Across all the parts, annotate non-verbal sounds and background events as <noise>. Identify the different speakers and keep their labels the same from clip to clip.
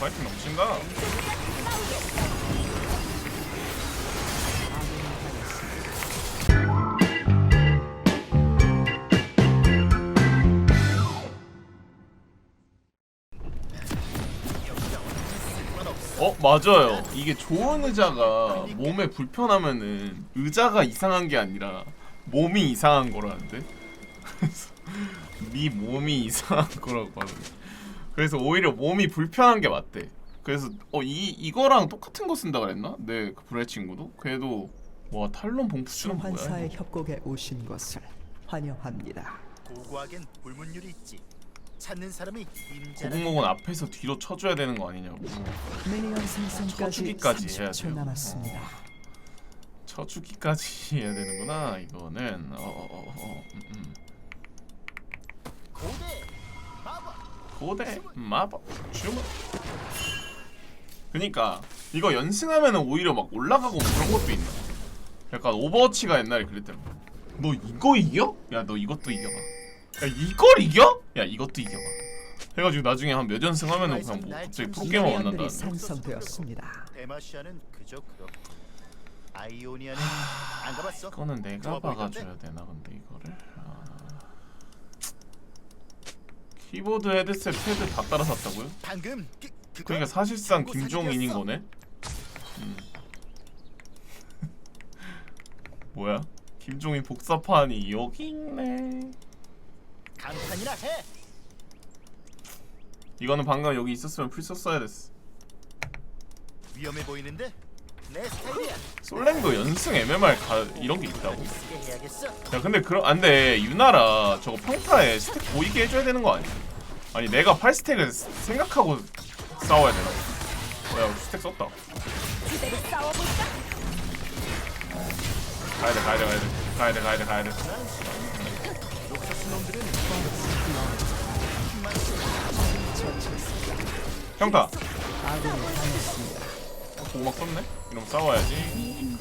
Speaker 1: 파이팅 넘친다. 어 맞아요. 이게 좋은 의자가 몸에 불편하면은 의자가 이상한 게 아니라 몸이 이상한 거라는데. <laughs> 네 몸이 이상한 거라고 하는. 그래서 오히려 몸이 불편한 게 맞대. 그래서 어 이 이거랑 똑같은 거 쓴다 그랬나? 네, 그 브레 친구도. 걔도 와 탈론 봉푸스는 뭐야?
Speaker 2: 소환사의
Speaker 1: 이거?
Speaker 2: 협곡에 오신 것을 환영합니다.
Speaker 3: 고고하겐 불문율이 있지. 찾는 사람이 임자라.
Speaker 1: 고공목은 앞에서 뒤로 쳐줘야 되는 거 아니냐고.
Speaker 2: 미니언 생성까지
Speaker 1: 쳐주기까지 해야
Speaker 2: 30초
Speaker 1: 돼요.
Speaker 2: 남았습니다.
Speaker 1: 쳐주기까지 해야 되는구나. 이거는 어어어 어, 어, 음, 음.
Speaker 3: 고대 마법.
Speaker 1: 고대 마법 주문. 그니까 이거 연승하면은 오히려 막 올라가고 뭐 그런 것도 있나? 약간 오버워치가 옛날에 그랬더라. 너 이거 이겨? 야 너 이것도 이겨봐. 야 이걸 이겨? 야 이것도 이겨봐. 해가지고 나중에 한 몇 연승 하면은 그냥 뭐 갑자기 프로게이머 만난다.
Speaker 2: 미니언들이 생성되었습니다.
Speaker 3: 데마시아는 그저 그렇고. 아이오니아는 안 가봤어.
Speaker 1: 이거는 내가
Speaker 3: 보이던데?
Speaker 1: 박아줘야 되나 근데 이거를 아... 키보드 헤드셋 패드 다 따라 샀다고요?
Speaker 3: 방금 그,
Speaker 1: 그러니까 사실상 김종인인. 거네. 음. <laughs> 뭐야? 김종인 복사판이 여기 있네.
Speaker 3: 감탄이나 해.
Speaker 1: 이거는 방금 여기 있었으면 풀 썼어야 됐어.
Speaker 3: 위험해 보이는데.
Speaker 1: 솔랭도 연승 MMR 가 이런 게 있다고?
Speaker 3: 야
Speaker 1: 근데 그럼 안돼 유나라 저거 평타에 스택 보이게 해줘야 되는 거 아니야? 아니 내가 8스택을 생각하고 싸워야 되나? 야 스택 썼다? 가야돼 가야돼 가야돼 가야돼 가야돼 가야돼 평타
Speaker 2: 당했습니다.
Speaker 1: 보막 썼네? 이러면 싸워야지.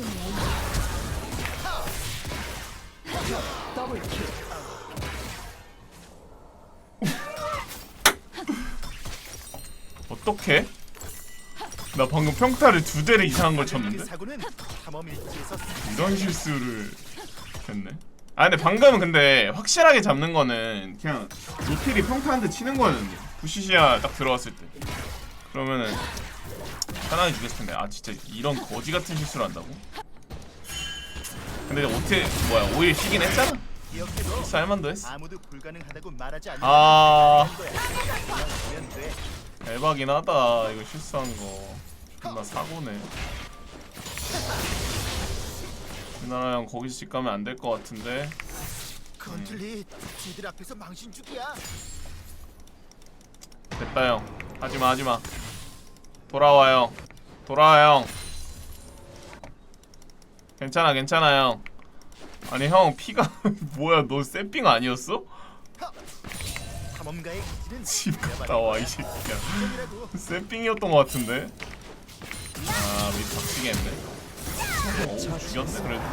Speaker 1: <laughs> 어떻게? 나 방금 평타를 두 대를 이상한
Speaker 3: 걸그
Speaker 1: 쳤는데? 이런 실수를 했네 아 근데 방금은 근데 확실하게 잡는 거는 그냥 노틸이 평타 한대 치는 거였는데 부시시아 딱 들어갔을 때 그러면은 편하게 죽였을 텐데. 아 진짜 이런 거지 같은 실수를 한다고? 근데 오틸 뭐야 오일 쉬긴 했잖아. 실수 할만도 했어.
Speaker 3: 아무도 불가능하다고 말하지 않는
Speaker 1: 아. 대박이긴 하다. 이거 실수한 거. 존나 사고네. 유나라 형 거기서 집 가면 안 될 것 같은데.
Speaker 3: 컨틀리 지들 앞에서 망신주기야.
Speaker 1: 됐다 형. 하지마 하지마 돌아와 형 돌아와 형 괜찮아 괜찮아 형. 아니 형 피가 <laughs> 뭐야? 너 쌤핑 아니었어? 집 갔다 와이 새끼야.
Speaker 3: 이라고
Speaker 1: 쌤핑이었던 것 같은데? 아 미리 닥치겠네. 오 죽였네 그래도.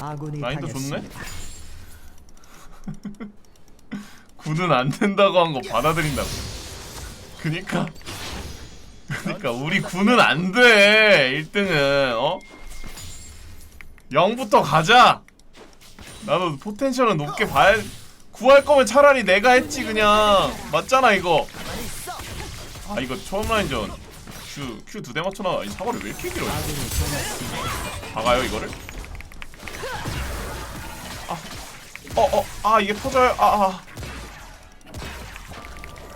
Speaker 2: 아군이
Speaker 1: 라인도 좋네? 구는 <laughs> 안 된다고 한 거 받아들인다고. 그니까 그니까 우리 구는 안돼 1등은 어? 0부터 가자 나도 포텐셜은 높게 봐야 구할 거면 차라리 내가 했지 그냥 맞잖아 이거. 아 이거 처음 라인전 Q Q 두 대 맞춰놔 이 사거리 왜 이렇게 길어 이거? 박아요 이거를? 아, 어, 어, 아 이게 터져요. 아, 아.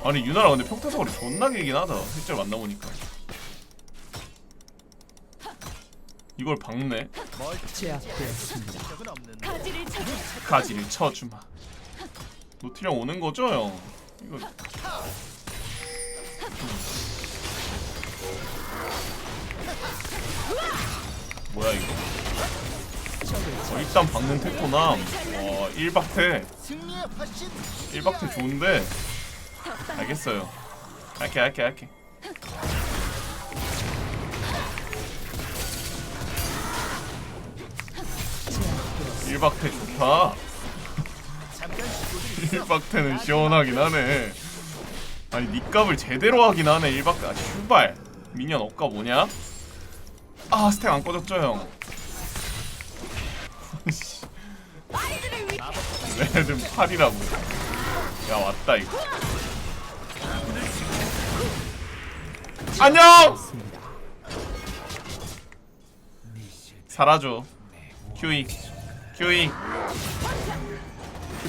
Speaker 1: 아니 유나라 근데 평타 사거리 존나 길긴 하다. 실제로 만나보니까. 이걸 박네.
Speaker 4: 가지를
Speaker 1: 쳐주마. 노티령 오는 거죠, 형? 이거. 뭐야 이거? 어, 일단 박는 테토남. 와, 1박태.
Speaker 3: 승리의 화신.
Speaker 1: 1박태 좋은데. 알겠어요. 할게, 할게, 할게. 1박태 좋다. <laughs> 1박태는 시원하긴 하네. 아니 니 값을 제대로 하긴 하네 1박 아 슈발 미니언 억가 뭐냐? 아 스택 안 꺼졌죠 형 레드는 8이라고 야 왔다 이거 안녕! 살아줘 큐이 큐이 큐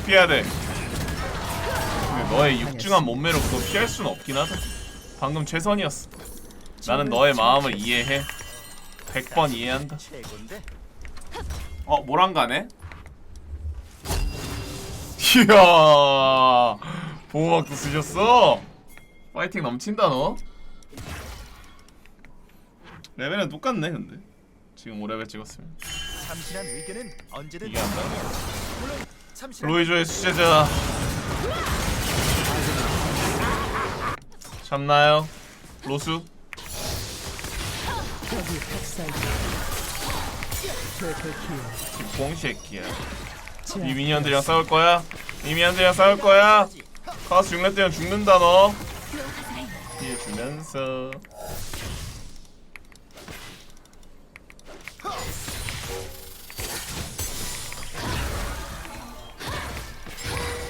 Speaker 1: 피해야 돼. 너의 육중한 몸매로 그거 피할 수는 없긴 하다. 방금 최선이었어. 나는 너의 마음을 이해해. 100번 이해한다. 어 모랑 가네? 이야 보호막도 쓰셨어? 파이팅 넘친다 너 레벨은 똑같네 근데 지금 5레벨 찍었으면
Speaker 3: 참신한 의견은 언제든
Speaker 1: 이게 한다
Speaker 3: 물론 참신한
Speaker 1: 로이조의 수제자 잡나요? 로수? 기봉 새끼야 이 미니언들이랑 싸울 거야? 이 미니언들이랑 싸울 거야? 카스 6렙 되면 죽는다 너 피해 주면서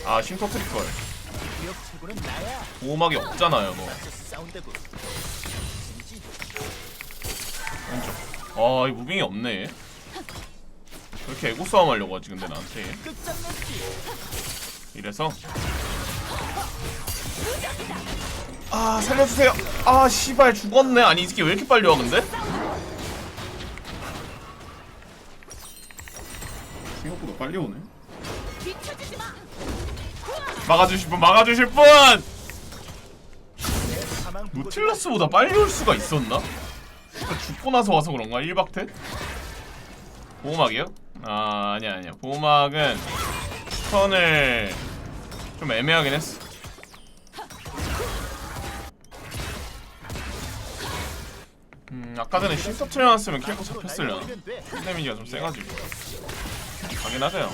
Speaker 1: 아
Speaker 3: 최고는 나야.
Speaker 1: 보호막이 없잖아요
Speaker 3: 진지
Speaker 1: 왼쪽. 아이 무빙이 없네. 그렇게 에고 싸움 하려고 하지 근데 나한테. 이래서. 아 살려주세요. 아 씨발 죽었네. 아니 이 새끼 왜 이렇게 빨리 와 근데? 빨리 오네. 막아주실 분 막아주실 분 노틸러스보다 빨리 올 수가 있었나? 그러니까 죽고 나서 와서 그런가? 1박태? 보호막이요? 아 아니야 아니야 보호막은 턴을 좀 애매하긴 했어 음 아까 전에 실수 틀려놨으면 킬코
Speaker 3: 돼.
Speaker 1: 데미지가 좀 세가지고 하죠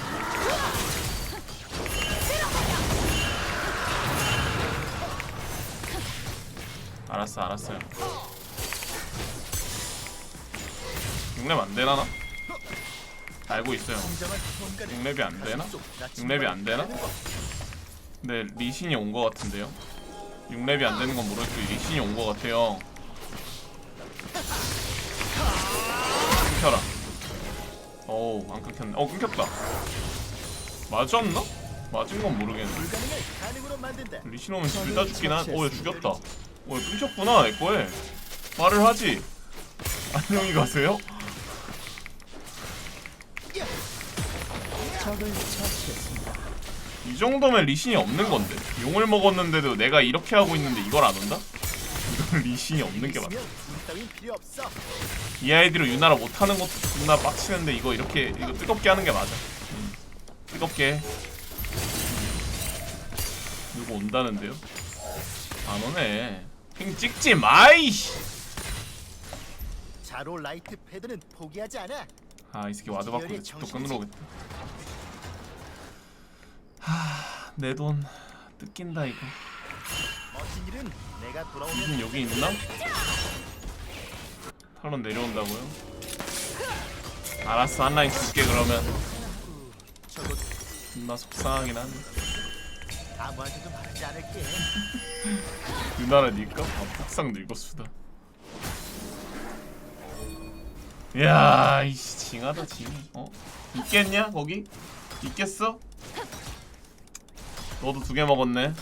Speaker 1: 알았어 알았어요 6렙 안 되나 나? 알고 있어요 6렙이 안 되나?
Speaker 3: 속
Speaker 1: 6렙이 안 되나? 근데 리신이 온거 같은데요 6렙이 안 되는 건 모르겠고 리신이 온거 같아요 끊겨라 어우 안 끊겼네 어 끊겼다 맞았나? 맞은 건 모르겠네
Speaker 3: 불가능을 가능으로 만든다
Speaker 1: 리신 오면 둘다 죽긴 한. 어, 야, 죽였다. 어, 야, 끊겼구나, 내 거에. 말을 하지. 안녕히 가세요. 이 정도면 리신이 없는 건데. 용을 먹었는데도 내가 이렇게 하고 있는데 이걸 안 온다? <laughs> 리신이 없는 게
Speaker 3: 없어
Speaker 1: 이 아이디로 유나라 못하는 것도 존나 빡치는데 이거 이렇게 이거 뜨겁게 하는 게 맞아. 음. 뜨겁게. 해. 누구 온다는데요? 안 오네. 핑 찍지 마이씨.
Speaker 3: 자로 라이트 패드는 포기하지 않아
Speaker 1: 아이 새끼 와드 내 집도 끊으러 오겠다 하 내 돈 뜯긴다 이거 무슨 여기 있나? 탈론 내려온다고요? 알았어 한 라인 줄게 그러면 존나 속상하긴 하네
Speaker 3: 아무한테도 말하지 않을게
Speaker 1: 유나라 니까? 아 폭상 늙었수다 야 이씨 징하다 징 어? 있겠냐 거기? 있겠어? 너도 두 개 먹었네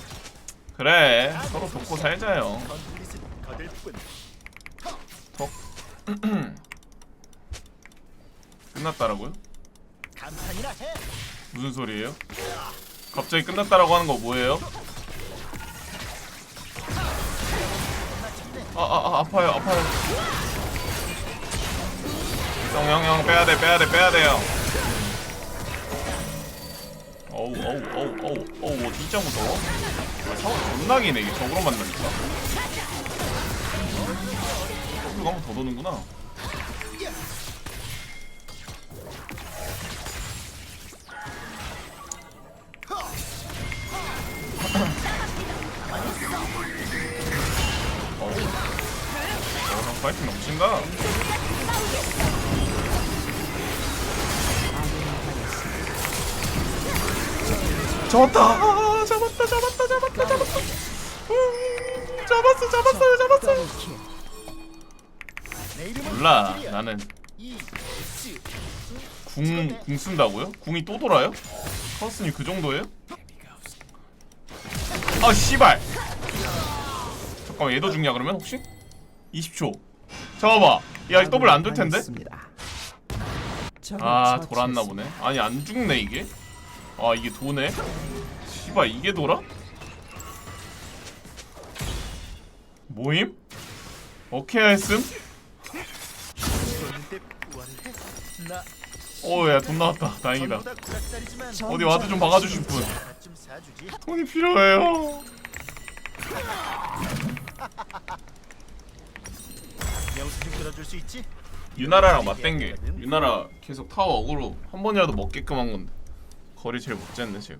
Speaker 1: 그래 서로 돕고 살자요
Speaker 3: 뿐 <clears throat>
Speaker 1: 끝났다라고요? 무슨 소리예요? 갑자기 끝났다라고 하는 거 뭐예요? 아, 아, 아 아파요, 아파요. 형, 형, 빼야돼, 빼야돼, 빼야돼요. 어우 어우 어우 어우 어우 어 진짜 무서워. 사원 존나기네 이게 저으로 만나니까. 그리고 한번 더 도는구나. 어우. 어우 파이팅 넘친다. 잡았다 아, 잡았다 잡았다 잡았다 잡았다 음, 잡았어 잡았어요 잡았어요
Speaker 2: 더블킬.
Speaker 3: 내 이름은
Speaker 1: 몰라. 나는. 궁, 궁 쓴다고요? 궁이 또 돌아요? 카우스님 그 정도예요? 아 씨발 잠깐만 얘도 죽냐 그러면 혹시? 20초 잡아봐 야이 더블 안 될 텐데? 아 돌았나. 보네 아니 안 죽네 이게 아 이게 도네 씨발 이게 돌아? 모임? 오케이 했음? 오야 돈 나왔다 다행이다 어디 와드 좀 박아주실 분. 돈이 필요해요? 유나라랑 맞댄 게 유나라 계속 타워 어그로 한 번이라도 먹게끔 한 건데 거리 제일 못 쟀네 제가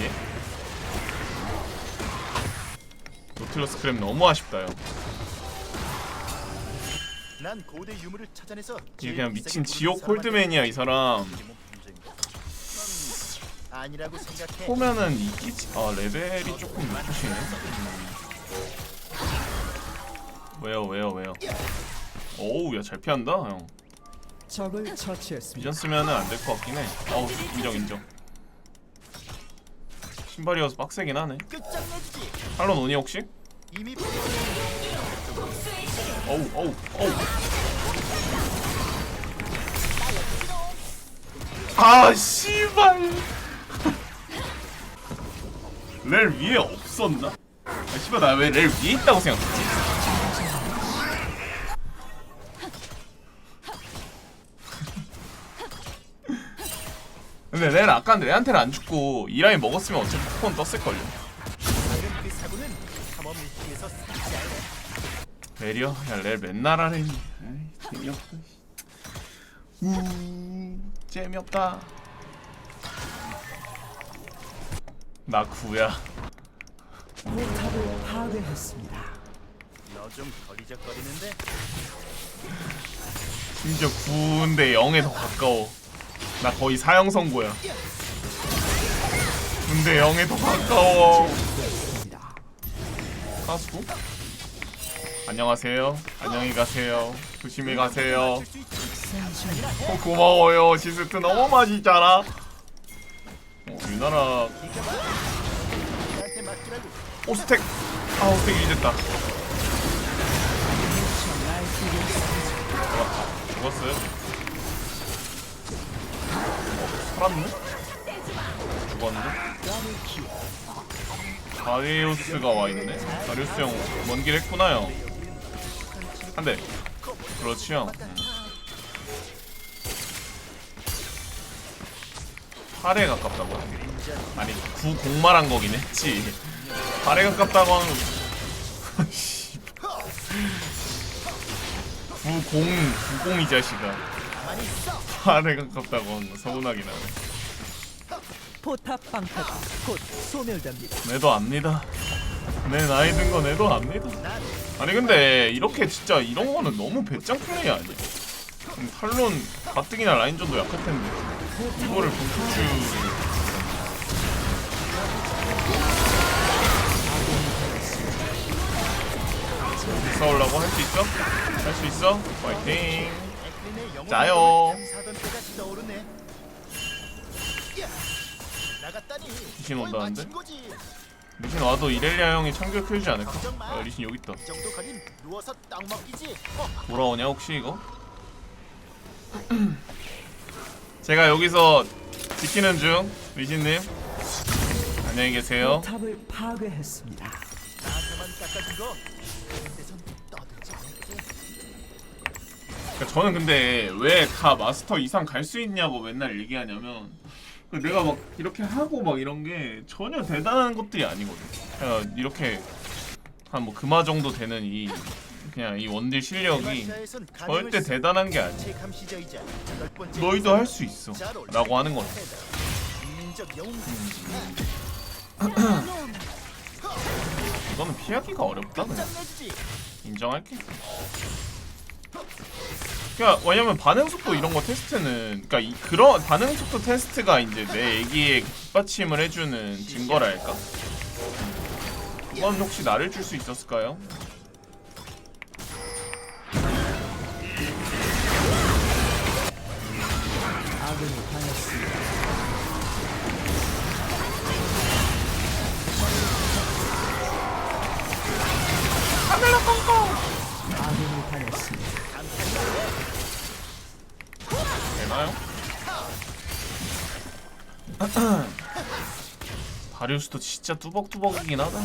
Speaker 1: 예? 노틸러스 크랩 너무 아쉽다 요
Speaker 3: 난 고대 유물을 찾아내서
Speaker 1: 이게 그냥 미친 지옥 홀드맨이야 이 사람
Speaker 3: 아니라고 생각해.
Speaker 1: 보면은 이기지 아 레벨이 조금 높으시네 음. 왜요 왜요 왜요 오우 야잘 피한다 형
Speaker 2: 적을 처치했습니다.
Speaker 1: 쓰면은 안 될 것 같긴 해. 어우 인정 인정. 신발이어서 빡세긴 하네. 할론 오니 혹시? 어우 어우 어우. 아 씨발. <laughs> 렐 위에 없었나? 아 씨발 나 왜 렐 위에 있다고 생각했지? 근데 렐 아까 레한테는 안 죽고 이 라인 먹었으면 어차피 쿠폰 떴을걸요. 렐이요? 야렐 맨날 하래. 재미없다. 우 재미없다. 나 구야.
Speaker 2: 포탑을 파괴했습니다.
Speaker 3: 너 좀 거리적거리는데
Speaker 1: 심지어 9인데 0에 더 가까워. 나 거의 사형 선고야. 9인데 0에 더 가까워. 가수? 안녕하세요. 안녕히 가세요. 조심히 가세요. 어, 고마워요. 시스트 너무 맛있잖아. 어, 유나라. 오 스택. 아 스택 이됐다. 죽었어요? 살았네? 죽었는데? 다리우스가 와있네? 다리우스 형 먼 길 했구나 형 한 대 그렇지 형 음. 8에 가깝다고? 아니 9 공말한 거긴 했지 8에 가깝다고 하는 90 90이 자식아 8에 가깝다고 서운하긴 하네
Speaker 2: 포탑 방패가 곧 소멸됩니다.
Speaker 1: 내도 압니다 내 나이 든 거 내도 압니다
Speaker 3: 난
Speaker 1: 아니 근데 이렇게 진짜 이런 거는 너무 배짱 플레이 아니야? 음, 탈론 가뜩이나 라인전도 약할 텐데 이거를 본투추 싸우려고 할 수 있어? 할 수 있어? 파이팅 짜요.
Speaker 3: 야, 뭘
Speaker 1: 온다는데? 리신 와도 이렐리아 형이 참교 키우지 않을까? 아, 리신 여기 있다 돌아오냐 혹시 이거? <clears throat> 제가 여기서 지키는 중 리신님 안녕히 계세요
Speaker 2: 포탑을 파괴했습니다.
Speaker 3: 나한테만 깎아준 거.
Speaker 1: 그러니까 저는 근데 왜 다 마스터 이상 갈 수 있냐고 맨날 얘기하냐면 그 내가 막 이렇게 하고 막 이런 게 전혀 대단한 것들이 아니거든. 그냥 이렇게 한뭐 금화 정도 되는 이 그냥 이 원딜 실력이 절대. 대단한 게 아니야. 너희도 할 수 있어.
Speaker 3: 자로
Speaker 1: 라고 하는 거지.
Speaker 3: 영웅.
Speaker 1: 이거는 피하기가 어렵다 그냥. 인정할게. 그러니까 왜냐면 반응 속도 이런 거 테스트는 그러니까 이, 그런 반응 속도 테스트가 이제 내 얘기에 뒷받침을 해주는 증거랄까. 그건 혹시 나를 줄 수 있었을까요?
Speaker 2: 아군이 당했
Speaker 1: 되나요? <clears throat> 다리우스도 진짜 뚜벅뚜벅이긴 하다.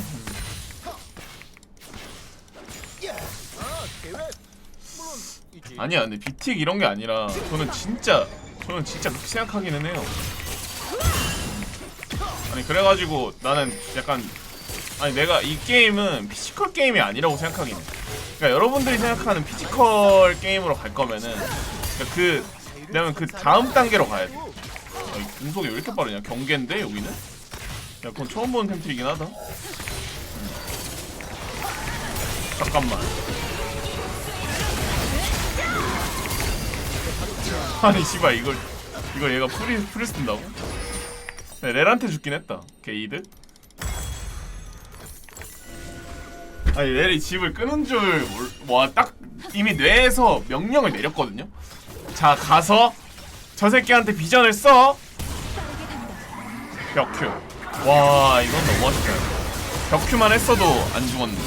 Speaker 1: 아니야, 근데 비틱 이런 게 아니라 저는 진짜 저는 진짜 그렇게 생각하기는 해요. 아니 그래가지고 나는 약간 아니 내가 이 게임은 피지컬 게임이 아니라고 생각하긴 해. 그러니까 여러분들이 생각하는 피지컬 게임으로 갈 거면은 그러니까 그 왜냐면 그 다음 단계로 가야 돼. 아, 이 공속이 왜 이렇게 빠르냐? 경계인데 여기는? 야, 그건 처음 보는 템트리긴 하다. 음. 잠깐만. <laughs> 아니 씨발 이걸 이걸 얘가 프리 프리 쓴다고? 네, 렐한테 죽긴 했다. 게이드. 아니 렐이 집을 끄는 줄 와 딱 이미 뇌에서 명령을 내렸거든요. 자 가서 저 새끼한테 비전을 써. 벽큐. 와 이건 너무 아쉽다. 벽큐만 했어도 안 죽었는데.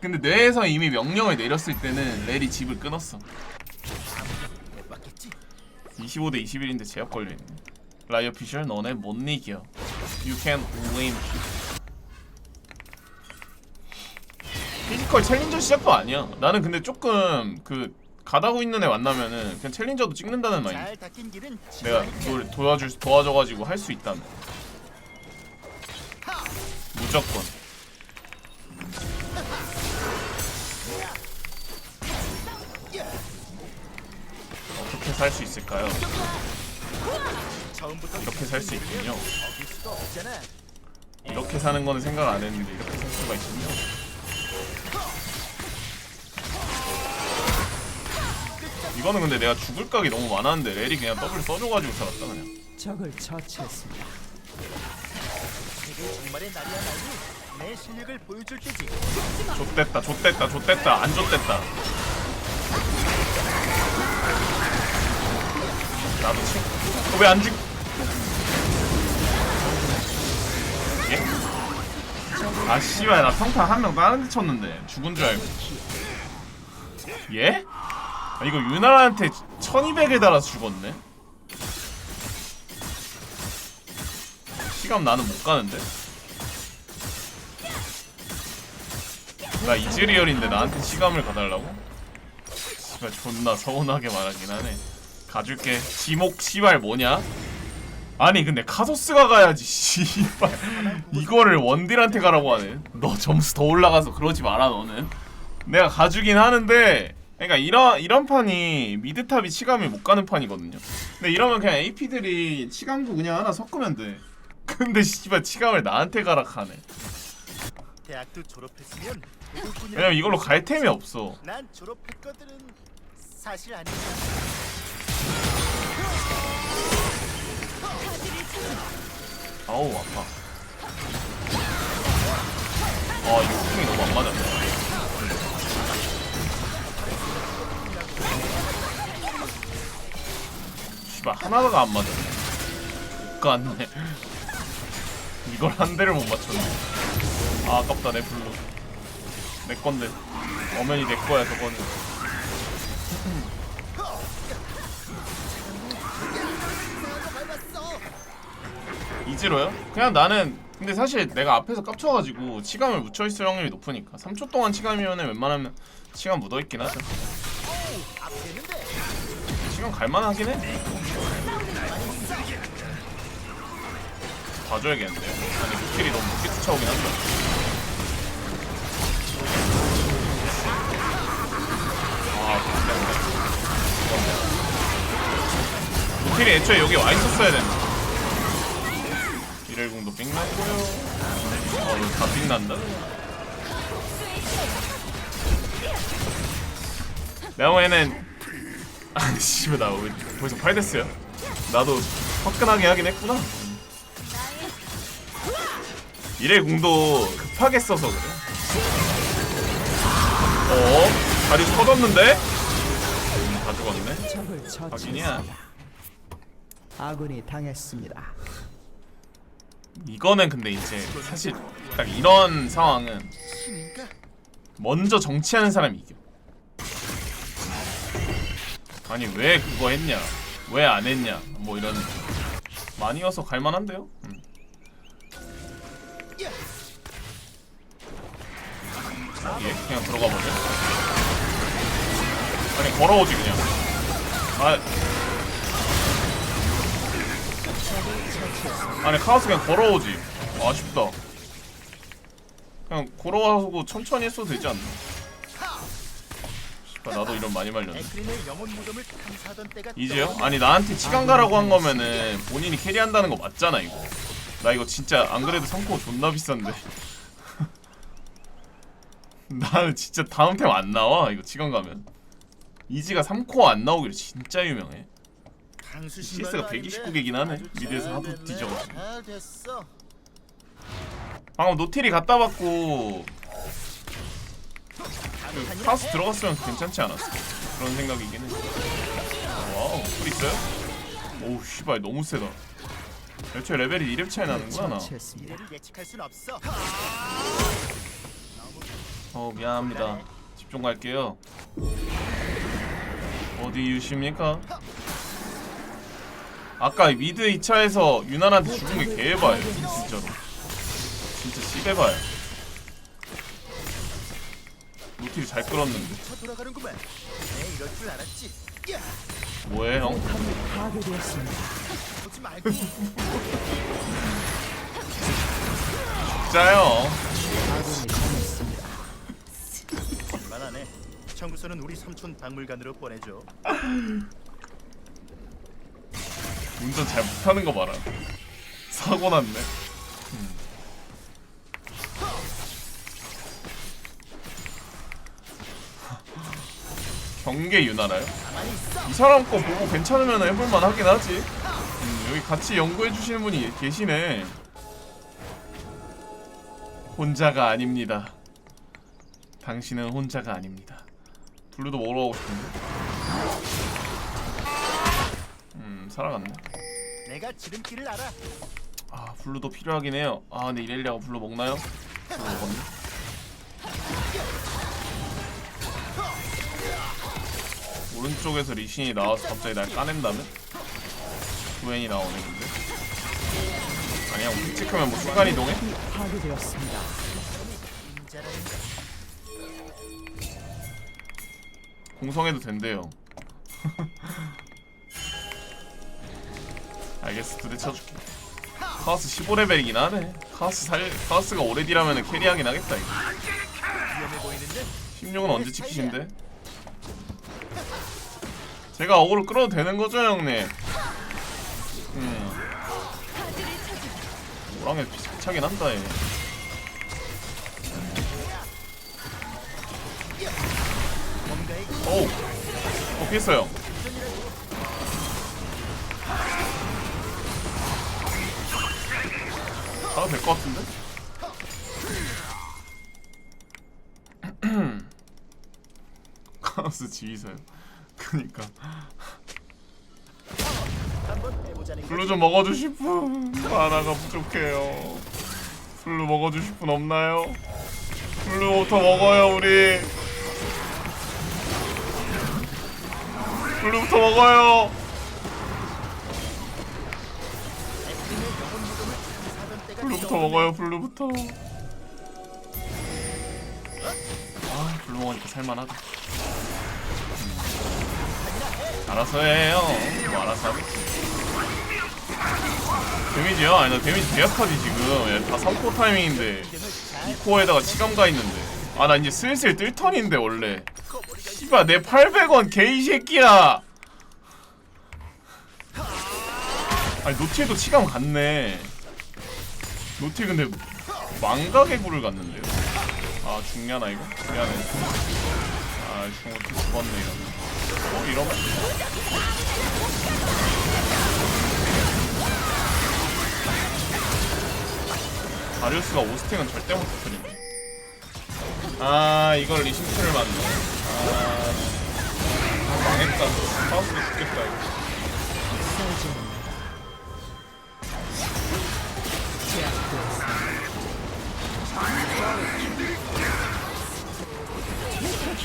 Speaker 1: 근데 뇌에서 이미 명령을 내렸을 때는 렐이 집을 끊었어.
Speaker 3: 못 받겠지.
Speaker 1: 25대 21인데 제압 걸려있네 라이어 피셜 너네 못 이겨 You can win 피지컬 챌린저 시작도 아니야 나는 근데 조금 그 가다고 있는 애 만나면은 그냥 챌린저도 찍는다는 마인드
Speaker 3: 길은
Speaker 1: 내가. 그걸 도와줄 도와줘가지고 할 수 있다면 무조건 어떻게 살 수 있을까요? 이렇게 살 수 있군요. 이렇게 사는 거는 생각 안 했는데 이렇게 살 수가 있군요. 이거는 근데 내가 죽을 각이 너무 많았는데 렐이 그냥 더블 써줘가지고 살았다 그냥.
Speaker 2: 적을 처치했습니다.
Speaker 3: 이게 정말의 날이야말로 내 실력을 보여줄 때지.
Speaker 1: 좆됐다, 좆됐다, 좆됐다, 안 좆됐다. 나도 치. 어, 왜안 죽? 아 씨발 나 평타 한 명 다른 데 쳤는데 죽은 줄 알고. 예? 아, 이거 유나한테 1200에 달아서 죽었네. 시간 나는 못 가는데. 나 이즈리얼인데 나한테 시감을 가달라고? 씨발 존나 서운하게 말하긴 하네. 가줄게. 지목 씨발 뭐냐? 아니 근데 카소스가 가야지 씨발 이거를 원딜한테 가라고 하네. 너 점수 더 올라가서 그러지 마라 너는. 내가 가주긴 하는데 그러니까 이런 이런 판이 미드탑이 치감이 못 가는 판이거든요. 근데 이러면 그냥 AP들이 치감도 그냥 하나 섞으면 돼. 근데 씨발 치감을 나한테 가라 하네.
Speaker 3: 대학도 졸업했으면
Speaker 1: 왜냐면 이걸로 갈 템이 없어.
Speaker 3: 난 졸업했거든은 사실 아니야.
Speaker 1: 아우 아파. 아 이거 킹이 너무 안 맞았네. 씨발 하나가 안 맞았네. 못 갔네. <laughs> 이걸 한 대를 못 맞췄네. 아 아깝다 내 블루. 내 건데. 어면이 내 거야 저거는. <laughs> 이지로요? 그냥 나는 근데 사실 내가 앞에서 깝쳐가지고 치감을 묻혀있을 확률이 높으니까. 3초 동안 치감이면 웬만하면 치감 묻어있긴 하죠. 치감 갈만하긴 해. 봐줘야겠는데. 아니 무킬이 너무 늦게 쫓아오긴 한다. 아 무킬이 애초에 여기 와있었어야 되는데. 110도 빅났고요. 어, 다 빅난다? 명호에는 <laughs> 아니 씨발 나 우리 벌써 8데스야 나도 화끈하게 하긴 했구나. 110도 급하게 써서 그래. 어? 다리 터졌는데? 음, 다 죽었네. 확인이야.
Speaker 2: 아군이 당했습니다.
Speaker 1: 이거는 근데 이제 사실 딱 이런 상황은? 먼저 정치하는 사람이 이겨. 아니 왜 그거 했냐? 왜 안 했냐? 뭐 이런 많이 와서 갈만한데요? 음.
Speaker 3: 야!
Speaker 1: 예, 그냥 들어가 버려. 아니 걸어오지 그냥. 아. 아니 카오스 그냥 걸어오지. 아쉽다. 그냥 걸어와서 천천히 했어도 되지 않나? 씨발, 나도 이런 많이 말렸네. 이제요? 아니 나한테 치간 가라고 한 거면은 본인이 캐리한다는 거 맞잖아 이거. 나 이거 진짜 안 그래도 상코 존나 비싼데. <laughs> 나는 진짜 다음 템 안 나와 이거 치간 가면. 이지가 3코어 안 나오기로 진짜 유명해.
Speaker 3: 강수
Speaker 1: CS가
Speaker 3: 신발도 아닌데
Speaker 1: 129개긴 하네. 미드에서
Speaker 3: 잘
Speaker 1: 하도. 뒤져가지고.
Speaker 3: 잘 됐어.
Speaker 1: 방금 노틸이 갖다 받고 그 카스 들어갔으면 괜찮지 않았어? 그런 생각이긴 해. 와우, 풀 있어요? 오우 씨발 너무 세다. 애초에 레벨이 2렙 차이 나는구나 나.
Speaker 2: 처치했습니다.
Speaker 3: 미래를 예측할 순 없어.
Speaker 1: 어 미안합니다. 집중 갈게요. 어디 유십니까? 아까 미드 2차에서 유난한테 죽은 게 개해봐요 진짜로. 진짜 씨배봐요. 노틸이 잘 끌었는데.
Speaker 3: 야!
Speaker 1: 뭐해 형?
Speaker 2: 탑이 파괴되었습니다.
Speaker 3: 보지 말고.
Speaker 1: 짜요.
Speaker 2: 아군이 당했습니다.
Speaker 3: 만하네. 청구서는 우리 삼촌 박물관으로 보내줘.
Speaker 1: 운전 잘 못하는 거 봐라. 사고 났네. 음. 경계 유나라요? 이 사람 거 보고 괜찮으면 해볼만 하긴 하지. 음, 여기 같이 연구해 주시는 분이 계시네. 혼자가 아닙니다. 당신은 혼자가 아닙니다. 블루도 가고 싶은데. 살아갔네.
Speaker 3: 내가 지름길을 알아.
Speaker 1: 아 블루도 필요하긴 해요 아 근데 이렐리아가 블루 먹나요? 블루 먹었네 오른쪽에서 리신이 나와서 갑자기 날 까낸다면? 구엔이 나오네 근데 아니야 우리 찍으면 뭐 순간 이동해?
Speaker 2: 파괴되었습니다.
Speaker 3: 인자라는 거.
Speaker 1: 공성해도 된대요 <laughs> 알겠어. 두대 쳐줄게. 카오스 15레벨이긴 하네. 카오스 살 카오스가 오래 딜하면 캐리하긴 하겠다 이거.
Speaker 3: 위험해 보이는데?
Speaker 1: 16은 언제 찍히신데? 제가 어그로 끌어도 되는 거죠 형님? 음. 노랑에 비차긴 한다 얘. 오우 어 피했어요 가도 될 것 같은데? <clears throat> 카오스 지휘사요 그니까 블루. 좀 먹어주실 분 하나가 부족해요 블루 먹어주실 분 없나요? 블루 부터 먹어요 우리 블루부터 먹어요 블루부터. 먹어요 블루부터. 아 블루 먹으니까 살만하다. 음. 알아서 해요. 뭐 알아서 하겠지. 데미지요? 아니 나 데미지 계약하지 지금. 얘다 3코 타이밍인데.
Speaker 3: 인생을 잘
Speaker 1: 2코에다가 치감가 있는데. 아 나 이제 슬슬 뜰 턴인데 원래. 씨발 내 800원 개이 새끼야! 아니 노티에도 치감 갔네 노티 근데 망가 개구를 갔는데요. 아 죽냐나 이거? 미안해. 아 죽, 죽었네 이러면. 어 이러면? 다리우스가 오스팅은 절대 못 터뜨리네. 아 이걸 리신트를 맞네. 아, 아 망했다. 카우스도 죽겠다 이거.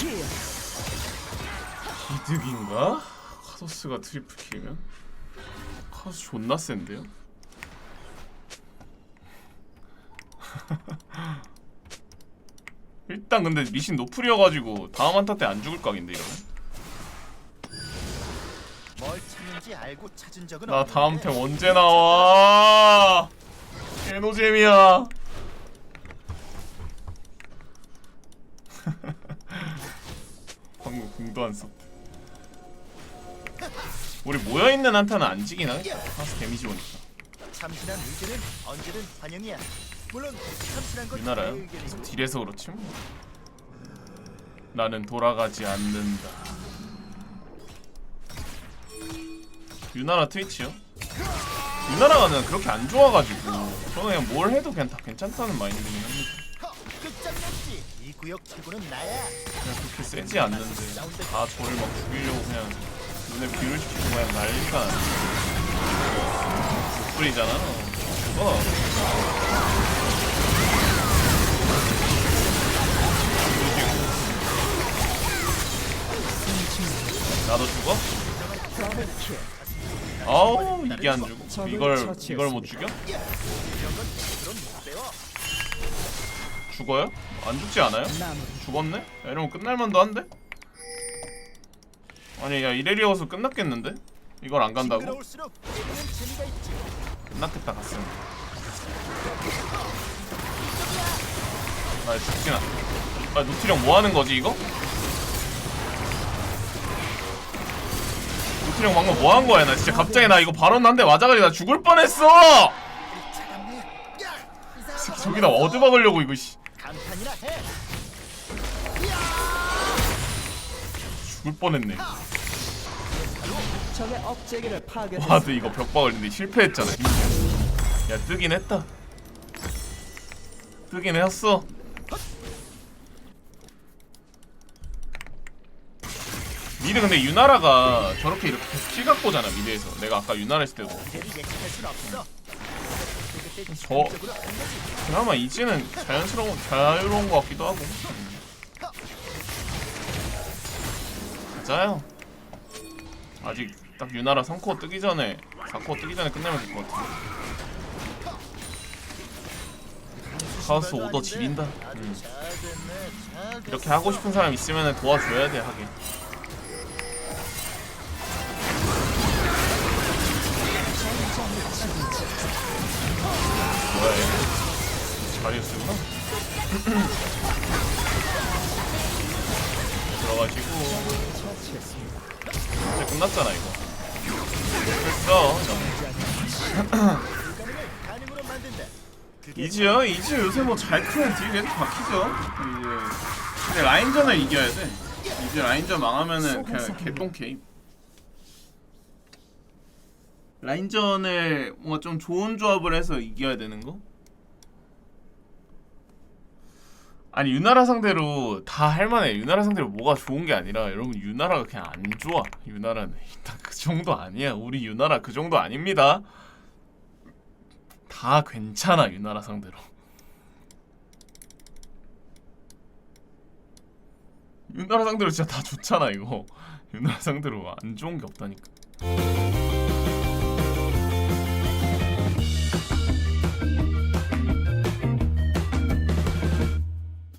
Speaker 2: 킬.
Speaker 1: 이득인가? 카도스가 트리플 킬면? 카도스 존나 센데요? <laughs> 일단 근데 미신 노플이어가지고 다음 한타 때 안 죽을 각인데 이러면
Speaker 3: 뭘 찾는지 알고 찾은 적은
Speaker 1: 나 다음 템 언제 나와 개노잼이야 <laughs> 방금 궁도 안 썼대 우리 모여있는 한타는 안 지긴 하겠다 카스 데미지 보니까
Speaker 3: 참신한 의견은 언제든 환영이야. 물론 참신한 건
Speaker 1: 우리나라요?
Speaker 3: 내 의견이고.
Speaker 1: 딜에서 그렇지 뭐. 나는 돌아가지 않는다 유나라 트위치요? 유나라가 는 그렇게 안 좋아가지고 저는 그냥 뭘 해도 그냥 다 괜찮다는 마인드긴.
Speaker 3: 이 구역 최고는 나야.
Speaker 1: 그냥 그렇게 세지 않는데 다 저를 막 죽이려고 그냥 눈에 비를 시키고 그냥 난리가 못 뿌리잖아 어. 나도 죽어? 아우 이게 안 죽어 이걸 이걸 못 죽여? 죽어요? 안 죽지 않아요? 죽었네? 야, 이러면 끝날 만도 한데? 아니 야 이래리어서 끝났겠는데? 이걸 안 간다고? 끝났겠다 갔으면 나 죽진 않... 아 노티령 뭐하는 거지 이거? 노티령 방금 뭐한 거야 나 진짜 갑자기 나 이거 발언 한 대 맞아가지고 나 죽을 뻔했어! 저기다 어드 박으려고 이거 씨
Speaker 3: 감탄이나 해.
Speaker 1: 죽을 뻔했네
Speaker 2: 적의 억제기를 파괴했습니다.
Speaker 1: 와드 이거 벽 박을는데 실패했잖아 야 뜨긴 했다 뜨긴 했어 미드 근데 유나라가 저렇게 이렇게 킬 갖고 오잖아 미드에서 내가 아까 유나라 했을 때도
Speaker 3: 대리 예측할 순 없어.
Speaker 1: 저-. 그나마 이제는 자연스러운 자유로운 것 같기도 하고 음. 가자요 아직 딱 유나라 3코어 뜨기 전에 4코어 뜨기 전에 끝내면 될 것 같아 카오스 오더 지린다 음. 이렇게 하고 싶은 사람 있으면 도와줘야 돼 하긴 <clears throat> 들어가지고
Speaker 2: 처치했습니다.
Speaker 1: 이제 끝났잖아 이거 됐어 이지요? <clears throat> 이지 요새 뭐 잘 크면 딜 계속 박히죠 이제 근데 라인전을 이겨야 돼 이제 라인전 망하면은 그냥 개똥 게임 라인전을 뭔가 좀 좋은 조합을 해서 이겨야 되는 거? 아니 유나라 상대로 다 할만해. 유나라 상대로 뭐가 좋은 게 아니라 여러분 유나라가 그냥 안 좋아. 유나라는 일단 그 정도 아니야. 우리 유나라 그 정도 아닙니다. 다 괜찮아 유나라 상대로. 유나라 상대로 진짜 다 좋잖아 이거. 유나라 상대로 안 좋은 게 없다니까